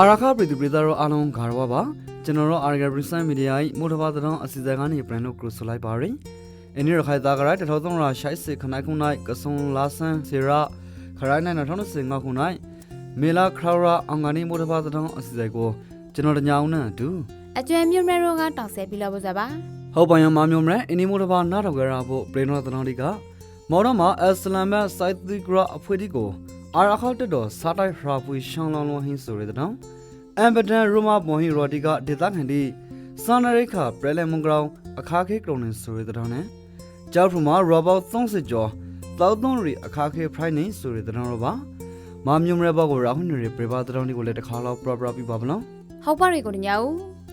အာရခပရိသပရိသရောအားလုံးဂါရဝပါကျွန်တော်တို့အာရဂပရိဆိုင်မီဒီယာ၏မို့တဘာသတောင်းအစီအစဉ်ကနေပြန်လို့ကရဆိုလိုက်ပါရယ်အင်းရခိုင်သားကရိုက်တထောသုံးရာရှိုက်စစ်ခနိုင်ခုနိုင်ကဆုံလာဆန်စီရာခရိုင်းနိုင်နောက်20ငါခုနိုင်မေလာခရာရာအင်္ဂါနီမို့တဘာသတောင်းအစီအစဉ်ကိုကျွန်တော်တညာအောင်နဲ့အတူအကျွမ်းမြုံရဲရောကတောင်ဆဲပြီးလို့ပါစားပါဟုတ်ပါရမမျိုးမရအင်းဒီမို့တဘာနားထောင်ကြရဖို့ပရိနောသတောင်းဒီကမော်တော်မှာအစ္စလာမ်စိုက်သီဂရာအဖွဲ့ဒီကိုအာရခတက်တော်စားတိုက်ဖရာပူရှောင်းလောင်းလောင်းဟင်းဆိုရတဲ့တောင်း အမ်ဘဒန်ရိုမာဘွန်ဟီရိုတီကဒေသခံဒီစန္ဒရိခပရလဲမုန်ဂရောင်အခါခေကရုံနေဆိုရတဲ့တောင်းနဲ့ကြောက်ဖူမှာရောဘောက်30ကျော်တောက်သွန်းရီအခါခေဖရိုင်းနေဆိုရတဲ့တောင်းရောပါမာမြုံရဲဘောက်ကိုရာဟုန်ရီပြပါတောင်းဒီကိုလည်းတစ်ခါလောက်ပရပရပြပါဗလားဟုတ်ပါရီကိုညောင်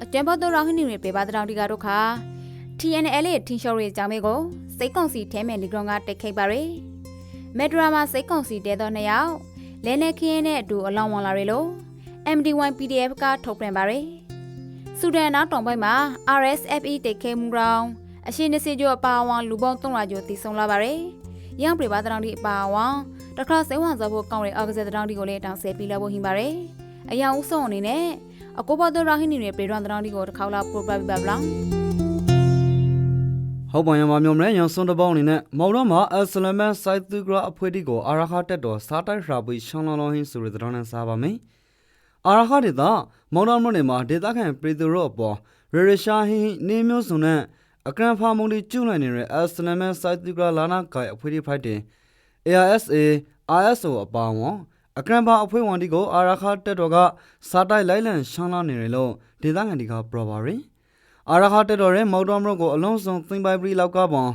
အကျွမ်းဘောတော့ရဟင်းနေပေပါတောင်ဒီကတော့ခါ TNL ထင်းရှော်ရဲ့အကြောင်းလေးကိုစိတ်ကောင်စီထဲမဲ့လီဂရွန်ကတက်ခိတ်ပါရယ်မက်ဒရာမှာစိတ်ကောင်စီတဲတော့နှစ်ယောက်လဲနေခင်းနဲ့အတူအလောင်းဝင်လာရလို့ MD1 PDF ကထုတ်ပြန်ပါရယ်ဆူဒန်နောက်တောင်ပိုင်းမှာ RSFE တက်ခဲမှုရောင်းအရှိ20ကျော်အပါအဝင်လူပေါင်း300ကျော်တည်ဆုံလာပါရယ်ရန်ပြပါတောင်ဒီအပါအဝင်တခါစိတ်ဝင်စားဖို့ကောင်းတဲ့အောက်ကစားတောင်ဒီကိုလည်းတောင်းဆဲပြီးလာဖို့ဟင်ပါရယ်အယောင်ဦးဆုံးအနေနဲ့အကိုဘတော်ရဟင်းနေပြေရွန်တောင်ဒီကိုတစ်ခါလာပို့ပြပြပါလားဟုတ်ပါရမမျိုးမရရန်စွန်တပေါင်းအနေနဲ့မော်တော်မှာအစ္စလာမ်စိုက်သီဂရာအဖွဲ့ဒီကိုအာရခတက်တော်စားတိုက်ဖရာပူရှောင်းလောင်းလောင်းဟင်းဆိုရတဲ့တောင်းနဲ့စားပါမယ် အာရခဒေသမော်တော်မြို့နယ်မှာဒေသခံပြည်သူတို့အပေါ်ရရရှာဟင်းနေမျိုးစုံနဲ့အကရန်ဖာမုန်ဒီကျူးနိုင်နေတဲ့အစ္စလာမ်စိုက်သီဂရာလာနာဂိုင်အဖွဲ့ဒီဖိုက်တင် ARSA ISO အပါအဝင်အကရန်ဖာအဖွဲ့ဝန်ဒီကိုအာရခတက်တော်ကစားတိုက်လိုက်လံရှောင်းလောင်းနေတယ်လို့ဒေသခံတွေကပြောပါရယ်အာရခတက်တော်ရဲ့မော်တော်မရုတ်ကိုအလုံးစုံသိမ့်ပိုင်ပြီးလောက်ကပွန်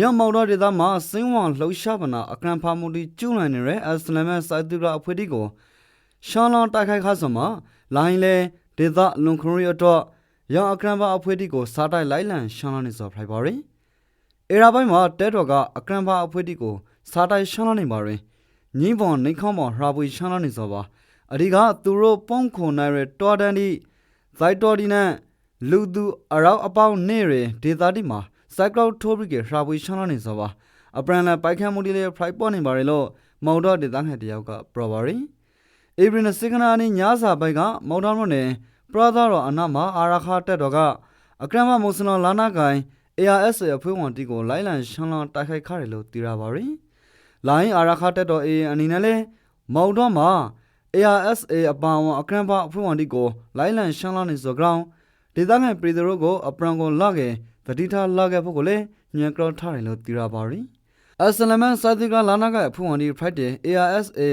ရမော်တော်ဒေသမှာစင်းဝံလှုပ်ရှားပနာအကရန်ဖာမူတီကျူးနိုင်နေတဲ့အစ္စလာမ်စိုက်တူရာအဖွဲ့တီကို ရှောင်းလောင်းတိုက်ခိုက်ခါစမှာလိုင်းလေဒေသလွန်ခရီတော့ရောင်အကရန်ဖာအဖွဲ့တီကိုစားတိုက်လိုက်လံရှောင်းလောင်းနေစောဖိုက်ပါရီအေရာပိုင်းမှာတဲတော်ကအကရန်ဖာအဖွဲ့တီကိုစားတိုက်ရှောင်းလောင်းနေပါရီညီးပွန်နေခေါမော်ရာပွေရှောင်းလောင်းနေစောပါအဒီကသူတို့ပုံခုံနိုင်ရတော်တန်ဒီဇိုက်တော်ဒီနဲ့လူသူအရောက်အပေါင်းနေရဒေတာတီမှာစိုက်ကလောက်ထိုးပြီးကရှာပွေရှောင်းနေစောပါအပရန်လပိုက်ခန့်မှုတီလေးဖရိုက်ပေါ်နေပါရလို့မော်တော်ဒေတာငှက်တယောက်ကပ ရပါရီဧပြီနဲ့စကနာနီညစာပိုက်ကမော်တော်မြို့နယ်ပရသာတော်အနာမှာအာရခတက်တော်ကအကရမမုစလန်လာနာကိုင် ARS အဖွဲ့ဝင်တီကိုလိုင်းလန်ရှောင်းလန်တိုက်ခိုက်ခရတယ်လို့သိရပါရီလိုင်းအာရခတက်တော် A အနေနဲ့လဲမော်တော်မှာ ARSA အပအဝင်အကရမအဖွဲ့ဝင်တီကိုလိုင်းလန်ရှောင်းလန်နေစောကြောင်းဒေသခံပြည်သူတို့ကိုအပရန်ကိုလာခဲ့တတိထားလာခဲ့ဖို့ကိုလည်းညံကြောထားတယ်လို့သိရပါရီ အစလမန်စာတိကလာနာကဖူဝန်ဒီ Friday ARSA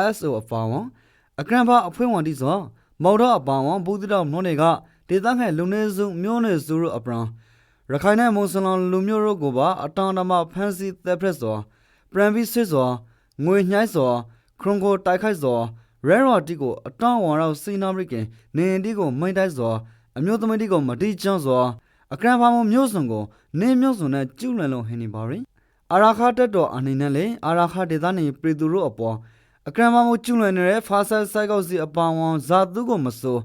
RSO အပါဝန်အကရန်ဖာအဖွင့်ဝန်ဒီဆိုမော်တော်အပါဝန်ဘူးတိတော်မြို့နယ်ကဒေသခံလူနေစုမြို့နယ်စုတို့အပရန်ရခိုင်နဲ့မွန်စလန်လူမျိုးတို့ကိုပါအတောင်တမဖန်စီသက်ဖရက်စောပရန်ဘီစစ်စောငွေညှိုင်းစောခရုံကိုတိုက်ခိုက်စောရဲရော်တီကိုအတောင်ဝန်ရောက်စီနာမရိကန်နေတီကိုမိန်တိုက်စောအမျိုးသမီးတွေကိုမတိကျစွာအကရန်ဖာမမျိုးစုံကိုနင်းမျိုးစုံနဲ့ကျူးလွန်လို့ဟင်းနေပါရီ အာရာခတက်တော်အနေနဲ့လေအာရာခဒေသနေပြည်သူတို့အပေါ်အကရန်ဖာမကျူးလွန်နေတဲ့ဖာဆတ်ဆိုင်ကောက်စီအပောင်ဝန်ဇာသူကိုမဆို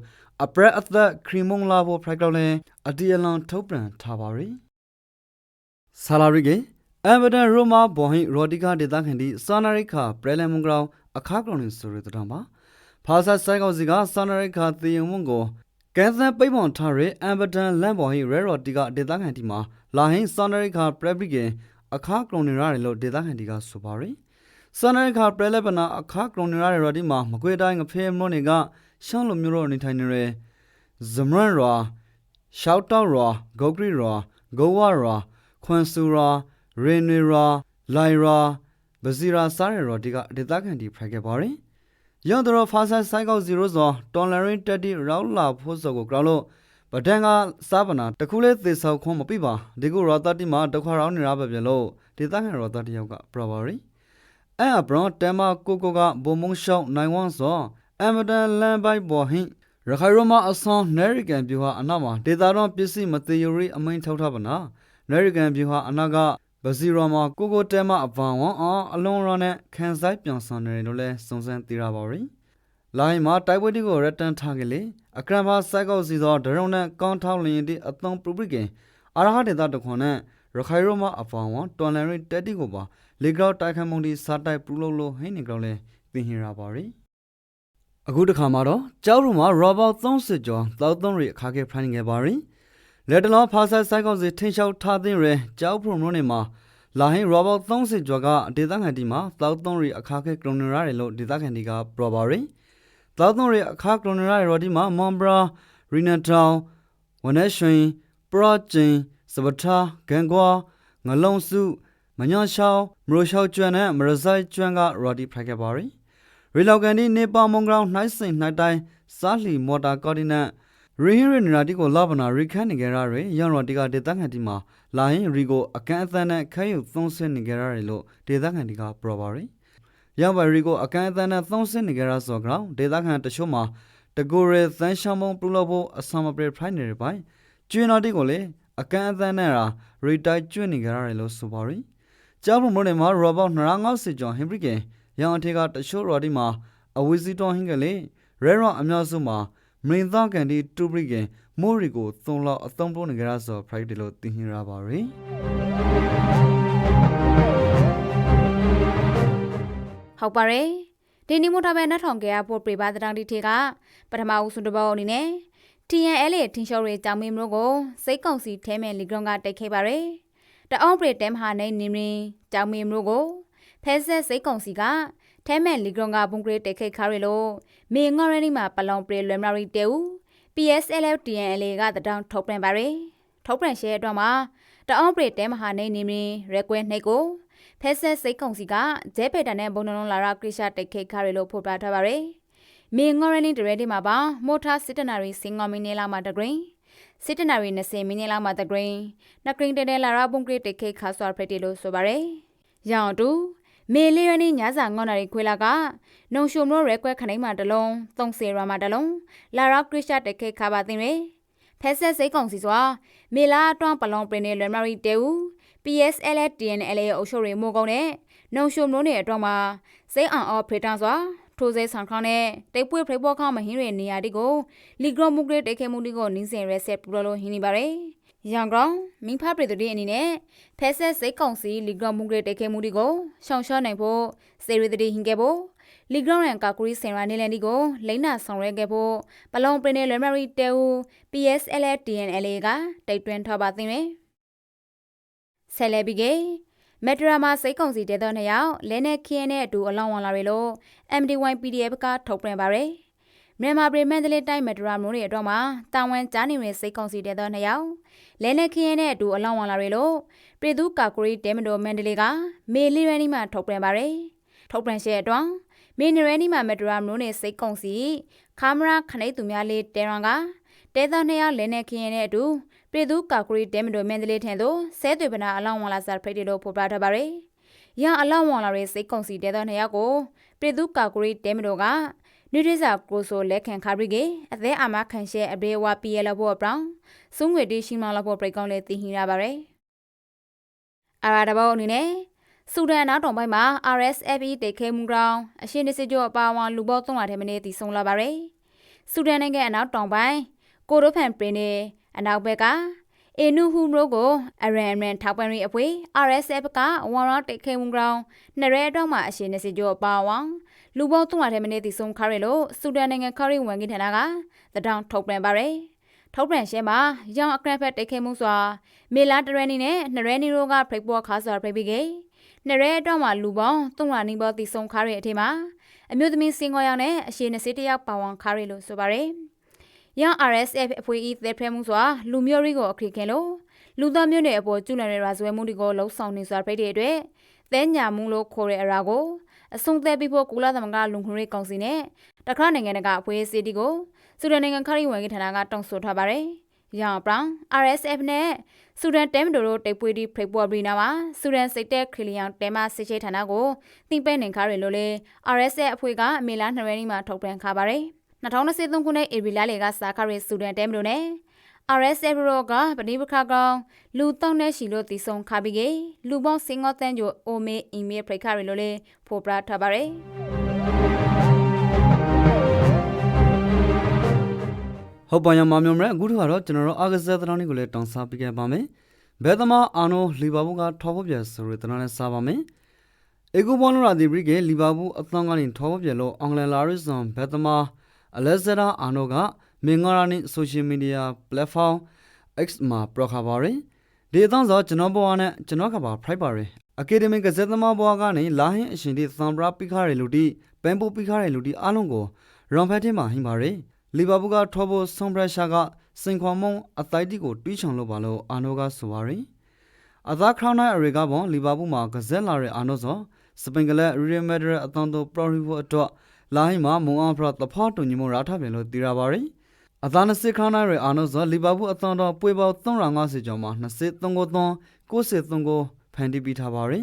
အပရက်အသက်ခရီမုံလာဖို့ဖရိုက်တော့လဲအဒီအလွန်ထုတ်ပြန်ထားပါရီဆာလာရီကအမ်ဘဒန်ရိုမာဘော်ဟိရိုဒီကာဒေသခံဒီစာနာရိခပရလန်မုံကောင်အခါကောင်နေဆိုရတဲ့တောင်ပါဖာဆတ်ဆိုင်ကောက်စီကစာနာရိခသေယုံမုံကိုကန်ဆန်ပိတ်ပွန်ထားတဲ့အမ်ဘဒန်လန်ပေါ်ဟိရဲရော်တီကဒေသခံတီမှာလာဟင်းစန်နရိခပရက်ဘရီက အခါကရုံနေရတယ်လို့ဒေသခံတီကဆိုပါရယ်စန်နရိခပရက်လက်ပနာအခါကရုံနေရတဲ့ရော်တီမှာမကွေတိုင်းငဖဲမလို့နေကရှောင်းလိုမျိုးတော့နေထိုင်နေရဇမရန်ရာရှောက်တောက်ရာဂုတ်ဂရီရာဂိုဝါရာခွန်ဆူရာရေနွေရာလိုက်ရာဗဇီရာစားရရော်တီကဒေသခံတီဖရိုက်ခဲ့ပါရယ်ရော်ဒရဖာဆတ်ဆိုင်ကောက်0ဆိုတော်လရင်တက်တီရောက်လာဖို့ဆိုကိုကြောက်လို့ ဗဒန်ကစားပနာတခုလေးသေဆောက်ခွန်မပြပါဒီကိုရော်တာတီမှာဒုက္ခရောင်းနေရပါပြန်လို့ဒေသခံရော်တာတီယောက်ကပရပါရီအဲ့အဘရောတမ်မာကိုကိုကဘုံမုံရှောင်းနိုင်ဝမ်ဆိုအမဒန်လန်ဘိုက်ဘော်ဟင်ရခိုင်ရိုမာအဆွန်နေရီကန်ပြူဟာအနောက်မှာဒေတာတော်ပစ္စည်းမသေးရီအမိန်ထောက်ထားပါနာနေရီကန်ပြူဟာအနောက်ကဘစီရောမာကိုကိုတဲမအပန်ဝန်အော်အလုံးရောနဲ့ခန်းဆိုင်ပြောင်းဆောင်နေတယ်လို့လဲစုံစမ်းသိရပါရီ လိုင်းမှာတိုက်ပွဲတီကိုရတန်ထားကလေးအကရန်ဘာစိုက်ကောက်စီသောဒရုံနဲ့ကောင်းထောင်းလင်းတီအသွုံပရပရိကင်အာရဟဒေတာတခွန်နဲ့ရခိုင်ရိုမာအပန်ဝန်တွန်လန်ရီတက်တီကိုပါလေကောက်တိုက်ခတ်မှုတီစားတိုက်ပူလို့လို့ဟိနေကောက်လဲသိဟင်ရပါရီအခုတစ်ခါမှာတော့ကျောက်ရုံမှာရောဘောက်30ကျော်တောက်သုံးရီအခါကဖိုင်းငယ်ပါရင်လက်တလောဖာဆက်ဆိုင်ကောင်စီထင်းလျှောက်ထားတဲ့ရဲကျောက်ဖရုံတို့နေမှာလာဟင်းရောဘောက်30ကျော်ကဒေသခံတီမှာတောက်သုံးရီအခါကကလုံနရရဲလို့ဒေသခံတီကပြောပါရ င်တောက်သုံးရီအခါကလုံနရရဲရောဒီမှာမွန်ဘရာရီနတောင်ဝနက်ရွှင်ပရကျင်စပတာဂန်ကွာငလုံစုမညောရှောင်းမရိုရှောက်ကျွမ်းနဲ့မရဇိုက်ကျွမ်းကရော်ဒီဖရိုက်ခဲ့ပါရင်ရီလောက်ကန်ဒီနေပါမွန်ဂရောင်းနှိုင်းစင်နှိုက်တိုင်းစားလီမော်တာကော်ဒီနတ်ရီဟီရီနီနာတီကိုလာဗနာရီခန်နေကြရရရန်ရော်တီကဒေသခံတီမှာလာရင်ရီကိုအကန်အသန်းနဲ့ခဲယူသုံးဆနေကြရတယ်လို့ဒေသခံတီကပရောပါရီ ရပါရီကိုအကန်အသန်းနဲ့သုံးဆနေကြရဆိုကြောင်းဒေသခံတချို့မှာတကူရဲသန်းရှောင်းမုံပလူလို့ဖို့အဆမပရဖိုင်နေရပိုင်းကျွေးတော်တီကိုလေအကန်အသန်းနဲ့ရာရီတိုက်ကျွေးနေကြရတယ်လို့ဆိုပါရီကျောင်းမုံနေမှာရောဘောက်950ကျော်ဟင်ဘရီကေရန်အထေကတချို့ရော်ဒီမှာအဝီစီတော်ဟင်းကလေးရဲရောအများစုမှာမင်းသားကန်ဒီတူပရိကင်မိုးရီကိုသုံးလောက်အသုံးပိုးနေကြရဆိုဖရိုက်တယ်လို့သိနေရပါရီ ဟုတ်ပါတယ်ဒီနီမိုတာပဲနှထောင်ကြရဖို့ပြပါတတောင်ဒီထေကပထမဦးဆုံးတစ်ပေါက်အနေနဲ့ TNL ရဲ့ထင်းလျှော်ရေးကြောင်မင်းမျိုးကိုစိတ်ကောင်စီထဲမဲ့လီဂရွန်ကတိုက်ခဲ့ပါတယ်တအောင်ပရတဲမဟာနိုင်နေမင်းကြောင်မင်းမျိုးကိုဖဲဆက်စိတ်ကောင်စီကထဲမဲ့လီဂရွန်ကဘုံကရတိုက်ခိုက်ခါရလို့မေငေါရနီမှာပလောင်ပရလွမ်မာရီတဲဦး PSLF TNL ကတတောင်ထုတ်ပြန်ပါတယ်ထုတ်ပြန်ရှဲအတွက်မှာတအောင်ပရတဲမဟာနိုင်နေမင်းရက်ကွဲနှိတ်ကို ဖဲဆက်စိတ်ကောင်စီကဂျဲပေတာနဲ့ဘုံနလုံးလာရာကရိရှာတိုက်ခိုက်ခါရလို့ဖော်ပြထားပါတယ်မေငေါရနီတရဲဒီမှာပါမိုတာစစ်တနာရီစင်ငေါမင်းနေလာမှာတဂရင်းစစ်တနာရီ20မိနစ်လောက်မှာတဂရင်းနဂရင်းတဲတဲလာရာဘုံကရတိခေခါဆွာဖရက်တီလို့ဆိုပါရယ်ရောင်တူမေလေးရနီညစာငေါနာရီခွေလာကနုံရှုံလို့ရဲကွက်ခနိုင်မှာတလုံးသုံးစေရမှာတလုံးလာရာကရရှာတိခေခါပါတင်ရယ်ဖက်ဆက်စိတ်ကောင်စီစွာမေလာအတွန်းပလောင်ပရင်နေလွယ်မာရီတဲဦး PSL TNL ရဲ့အုပ်ချုပ်ရေးမိုးကုန်းနဲ့နုံရှုံလို့နေအတွန်းမှာစိတ်အောင်အော်ဖရီတန်စွာထိုးစဲဆောင်ခေါင်းနဲ့တိတ်ပွေဖရိဘောခေါင်းမဟင်းရနေရာဒီကိုလီဂရမုကရတိတ်ခဲမှုဒီကိုနင်းစင်ရဲဆက်ပူလို့ဟင်းနေပါရယ်ရန်ကောင်မင်းဖပရိတတိအနေနဲ့ဖက်ဆက်စိတ်ကောင်စီလီဂရမုကရတိတ်ခဲမှုဒီကိုရှောင်ရှော့နိုင်ဖို့စေရီတတိဟင်ခဲ့ဖို့လီဂရန်ကာကူရီစင်ရာနေလန်ဒီကိုလိမ့်နာဆောင်ရဲခဲ့ဖို့ပလောင်ပရင်နယ်လွယ်မရီတဲဦး PSL TNL ကတိုက်တွန်းထားပါသိမယ် ဆယ်လေဘီကေမက်ဒရာမှာစိတ်ကုန်စီတဲသောနှစ်ယောက်လဲနဲ့ခင်းနဲ့အတူအလောင်းဝင်လာတွေလို့ MD1 PDF ကထုတ်ပြန်ပါရယ်မြန်မာပြည်မန္တလေးတိုင်းမက်ဒရာမျိုးတွေအတွက်မှာတာဝန်ကြားနေတဲ့စိတ်ကုန်စီတဲသောနှစ်ယောက်လဲနဲ့ခင်းနဲ့အတူအလောင်းဝင်လာတွေလို့ပြည်သူ့ကာကွယ်တဲမတော်မန္တလေးကမေလီရန်နီမှာထုတ်ပြန်ပါရယ်ထုတ်ပြန်ရှဲအတွက်မင်းနရန်နီမှာမက်ဒရာမျိုးနဲ့စိတ်ကုန်စီခါမရာခနိတ်သူများလေးတဲရန်ကတဲသောနှစ်ယောက်လဲနဲ့ခင်းနဲ့အတူ ပြည်သူ့ကာကွယ်တဲမတော်မန္တလေးထံသို့ဆဲသွေပနာအလောင်းဝင်လာစာဖိတ်တီလို့ဖော်ပြထားပါရယ်ရန်အလောင်းဝင်လာတဲ့စိတ်ကုန်စီတဲသောနှစ်ယောက်ကိုပြည်သူ့ကာကွယ်တဲမတော်ကနွေရစာကိုဆိုလက်ခံခါရီကေအသေးအမခံရှဲအဘေဝပီယလဘောအပရောင်းစုံငွေတီရှိမလာဘောပရိကောင်းလေးသိဟင်ရပါရယ်အရာတဘောအနေနဲ့ဆူဒန်နောက်တောင်ပိုင်းမှာ RSFE တိတ်ခဲမှုကြောင့်အရှင်းတစ်စစ်ကျော်အပါအဝင်လူပေါင်း300ထဲမင်းတည်ဆုံလာပါရယ်ဆူဒန်နိုင်ငံအနောက်တောင်ပိုင်းကိုရိုဖန်ပရင်နေ အနောက်ဘက်ကအေနူဟူမရိုကိုအရန်ရန်ထောက်ပံ့ရေးအဖွဲ့ RSF ကဝါရတိတ်ခဲမှုကြောင့်နှစ်ရဲတော့မှာအရှင်းတစ်စစ်ကျော်အပါအဝင်လူပေါင်း300ထဲမင်းတည်ဆုံခါရလို့ဆူဒန်နိုင်ငံခရီးဝန်ကြီးဌာနကတတောင်ထုတ်ပြန်ပါရယ်ထုတ်ပြန်ရှဲမှာရောင်အကရဖက်တိတ်ခဲမှုစွာမေလာတရနီနဲ့နရဲနီရိုကဖိတ်ပေါ်ခါစွာဖိတ်ပြီးကေနရဲတော့မှာလူပေါင်း300နီးပါးတည်ဆုံခါရတဲ့အထိမှာအမျိုးသမီးစင်ကောရောင်နဲ့အရှိ20တယောက်ပါဝင်ခါရလို့ဆိုပါရယ် ရန် RSF အဖွဲ့အစည်းသက်ဖဲမှုစွာလူမျိုးရီကိုအခရိခင်လို့လူသားမျိုးတွေအပေါ်ကျူးလွန်တဲ့ရာဇဝဲမှုတွေကိုလှုံ့ဆော်နေစွာဖိတ်တဲ့အတွက်သဲညာမှုလို့ခေါ်တဲ့အရာကိုအဆုံးသက်ပြီးဖို့ကုလသမဂ္ဂလုံခွင့်ရေးကောင်စီနဲ့တခါနိုင်ငံကအဖွဲ့အစည်းတွေကိုစူဒန်နိုင်ငံခရီးဝင်ကြီးဌာနကတောင်းဆိုထားပါတယ်။ရောင်ပရောင် RSF နဲ့စူဒန်တဲမတိုတို့တိတ်ပွေးဒီဖိတ်ပေါ်ပြီးနာမှာစူဒန်စိတ်တဲ့ခရီလီယံတဲမစစ်ချေဌာနကိုတင်ပဲနေခါရလို့လေ RSF အဖွဲ့ကမေလာနှစ်ရက်နေ့မှာထုတ်ပြန်ခါပါတယ်။ 2023ခုနှစ်ဧပြီလလေကစာခရစူဒန်တဲမတိုနဲ့ RSF ရောကပဏိပခကောင်လူတောင်းတဲ့ရှီလို့တည်ဆုံခါပြီးကလူပေါင်းစင်ငေါတန်းကျိုအိုမေအီမေဖိတ်ခရလို့လေဖော်ပြထားပါတယ်။ဟုတ်ပါရမမျိုးမရအခုတစ်ခါတော့ကျွန်တော်တို့အာဂဇက်သတင်းတွေကိုလည်းတောင်းစားပေးခဲ့ပါမယ်ဘဲသမားအာနိုလီဗာပူးကထောက်ဖို့ပြဆိုရတဲ့သတင်းနဲ့စားပါမယ်အေဂိုဘောနရာဒီဘရီကလီဗာပူးအသံကနေထောပြလို့အင်္ဂလန်လာရစ်ဆန်ဘက်သမာ အလက်ဇရာအာနိုကမင်္ဂလာနိဆိုရှယ်မီဒီယာပလက်ဖောင်း X မှာပရခပါရယ်ဒီအသံဆိုကျွန်တော်ဘဝနဲ့ကျွန်တော်ကပါဖိုက်ပါရယ်အကယ်ဒမီကစက်သမားဘဝကနေလာဟင်းအရှင်ဒီသံပရာပိခါရယ်လူတီပန်ပူပိခါရယ်လူတီအားလုံးကိုရွန်ဖက်တင်မှာဟင်ပါရယ်လီဗာပူးကထောဖို့ဆွန်ဘရရှာကစင်ခွန်မုံအတိုက်တီကိုတွေးချောင်လို့ပါလို့အာနိုကဆိုပါရယ်အသာခရောင်းနိုင်အရေကဘွန်လီဗာပူးမှာကစက်လာတဲ့အာနိုဆိုစပင်ကလက်ရီရီမက်ဒရအတန်တိုပရိုရီဖို့အတွက် လိုင်းမှာမုံအောင်ဖရတဖာတူညီမရာထပြန်လို့တည်ရပါရီအသာနစစ်ခါနိုင်ရအာနိုဇလီဗာပူးအတန်တော်ပွေပေါ350ကျော်မှာ23ကို3 93ကိုဖန်တီးပြီးထားပါရီ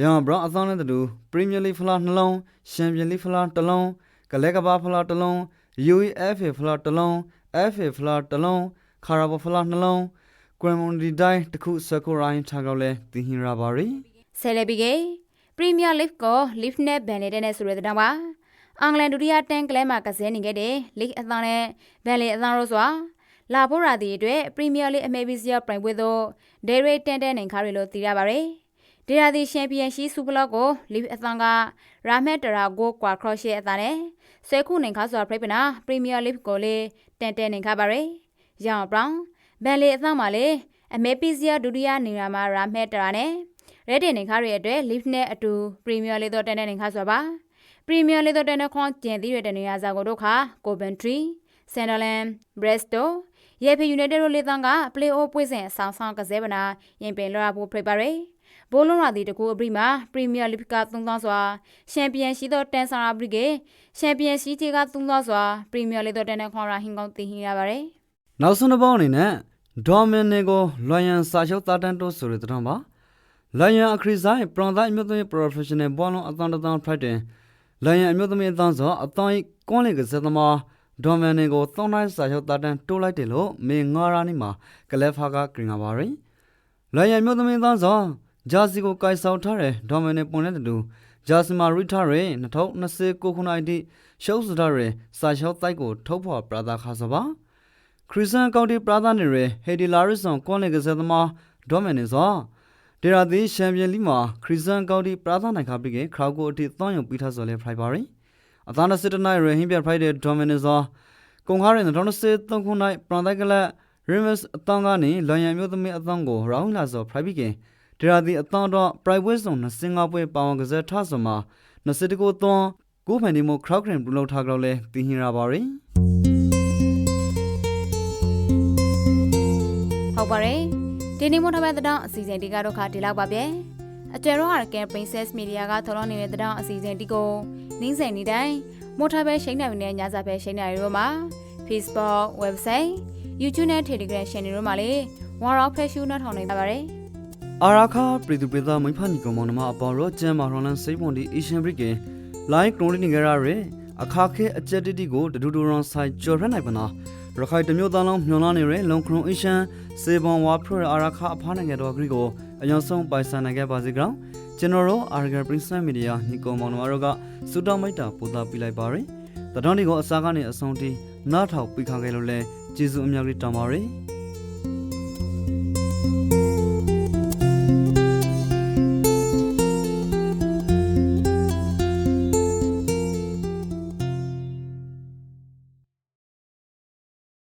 ရန်ဘရောင်းအသန်းနဲ့တူပရီးမီယာလိဖလားနှလုံးချန်ပီယံလိဖလားတစ်လုံးကလဲကဘာဖလားတစ်လုံး UEFA ဖလားတစ်လုံး FA ဖလားတစ်လုံးခါရာဘဖလားနှလုံးကွမ်မွန်ဒီဒိုင်းတခုစကိုရိုင်းထားကောက်လဲတင်ဟင်ရပါရီဆယ်လေဘီကေပရီးမီယာလိဂ်ကိုလစ်နဲ့ဘန်နေတဲ့နဲ့ဆိုရတဲ့တောင်ပါ အင်္ဂလန်ဒုတိယတန်ကလဲမှာကစားနေခဲ့တဲ့လိဂ်အသံနဲ့ဘန်လေအသံတို့စွာလာဖို့ရာဒီအတွက်ပရီးမီယာလိအမေဘီစီယာပရိုင်ပွဲသို့ဒေရီတန်တန်နိုင်ခါရီလို့တည်ရပါရယ်ဒေရာဒီချန်ပီယံရှိစူပလော့ကိုလစ်အသံကရာမက်တရာကိုကွာခရော့ရှေအသံနဲ့ဆွဲခုနိုင်ခါစွာဖိပနာပရီးမီယာလိကိုလေတန်တန်နိုင်ခါပါရယ်ရောင်ဘရောင်းဘန်လေအသံမှာလေအမေပီစီယာဒုတိယနေရာမှာရာမက်တရာနဲ့ရဲတင်နေခါရရဲ့အတွက် lift နဲ့အတူပရီးမီယာလေးတော့တန်တဲ့နေခါဆိုပါ ပရီးမီယာလေးတော့တန်တဲ့ခွန်ကျန်သီးရတဲ့နေရာစာကိုတို့ခါကိုဗန်ထရီဆန်ဒလန်ဘရက်စတိုရေဖီယူနိုက်တက်တို့လေးတန်းကပလေအိုပွဲစဉ်အဆောင်ဆောင်ကစားပနာရင်ပင်လော်ရာဖို့ဖိပါရယ်ဘိုးလုံးရာဒီတကူအပရီမှာပရီးမီယာလိက3000စွာချန်ပီယံရှိသောတန်ဆာရာပရီကေချန်ပီယံရှိတီက3000စွာပရီးမီယာလေးတော့တန်တဲ့ခွန်ရာဟင်ကောင်တင်ဟင်ရပါရယ်နောက်ဆုံးတစ်ပေါင်းအနေနဲ့ဒေါ်မင်နီကိုလွန်ရန်စာချုပ်တာတန်တိုးဆိုတဲ့တောင်းပါလွန်ရန်အခရီးဆိုင်ပရန်တိုင်းအမျိုးသမီး professional ဘောလုံးအတန်တန်ဖိုက်တင် လွန်ရန်အမျိုးသမီးအတန်းဆိုအတန်းကွန်လီကစသမားဒေါ်မင်နီကိုသုံးတိုင်းစာချုပ်တာတန်တိုးလိုက်တယ်လို့မေငါရာနီမှာကလက်ဖာကကင်ငါပါရီလွန်ရန်အမျိုးသမီးအတန်းဆိုဂျာစီကိုကိုင်ဆောင်ထားတဲ့ဒေါ်မင်နီပွန်တဲ့တူဂျာစီမာရီထားရဲ့2029ခုနှစ်အထိရှုပ်စထားတဲ့စာချုပ်တိုက်ကိုထုတ်ဖော်ပြသခါစပါခရစ်စတန်ကောင်တီပရာသနေရဟေဒီလာရစ်ဆောင်ကွန်လေကစားသမားဒေါမင်နီဇာ ဒေရာသီချန်ပီယံလိမှာခရစ်စတန်ကောင်တီပရာသနိုင်ခါပြီးကခရောက်ကိုအထိသွန်ယုံပြီးထားစော်လဲဖရိုက်ပါရီအသာနစစ်တနိုင်ရဟင်းပြဖရိုက်တဲ့ဒေါမင်နီဇာကုံခါရင်2023ခုနှစ်ပရန်တိုက်ကလရီမစ်အတန်းကနေလွန်ရန်မျိုးသမီးအတန်းကိုရောင်းလာစော်ဖရိုက်ပြီးကဒေရာသီအတန်းတော့ private zone နဲ့စင်ကာပွေပါဝင်ကစားထားစမှာ20ကိုသွန်ကိုဖန်ဒီမိုခရောက်ခရင်ပူလောက်ထားကြလဲတင်ဟင်ရပါရီဟုတ်ပါတယ် ဒီနေ့မို့ထမဲ့တဲ့တောင်အစီအစဉ်ဒီကတော့ခါဒီလောက်ပါပဲအကျယ်တော့ဟာကဲ Princess Media ကထော်လွှင့်နေတဲ့တဲ့တောင်အစီအစဉ်ဒီကိုနှင်းစင်နေတိုင်းမို့ထပဲရှိနေနေညစာပဲရှိနေရတော့မှာ Facebook website YouTube နဲ့ Telegram channel တို့မှာလေ One Rock Fashion နဲ့ထောင်နေပါပါတယ်အာရာခပြည်သူပြည်သားမိဖာညီကောင်မောင်နှမအပေါ်ရောကျမ်းမာရွန်လန်စိတ်ပွန်ဒီအေရှန်ဘရစ်ကလိုင်းကရိုနီငရရဲအခါခဲအကြက်တီတီကိုဒဒူဒူရွန်ဆိုင်ကျော်ရနိုင်ပနာ ရခိုင်တမျိုးသားလုံးမျောလာနေရဲလုံခရုံအေရှန်စေဘွန်ဝါဖရအာရာခအဖားနိုင်ငံတော်ဂရီကိုအယုံဆုံးပိုင်ဆိုင်နိုင်ခဲ့ပါစေကြောင်းကျွန်တော်တို့အာရဂပရင်းစမီဒီယာညီကောင်မောင်နှမတို့ကစူတောင်းမိတ်တာပို့သားပြလိုက်ပါရယ်တတော်ဒီကိုအစားကနေအဆုံးတီနားထောင်ပြခခဲ့လို့လဲကျေးဇူးအများကြီးတောင်းပါရယ်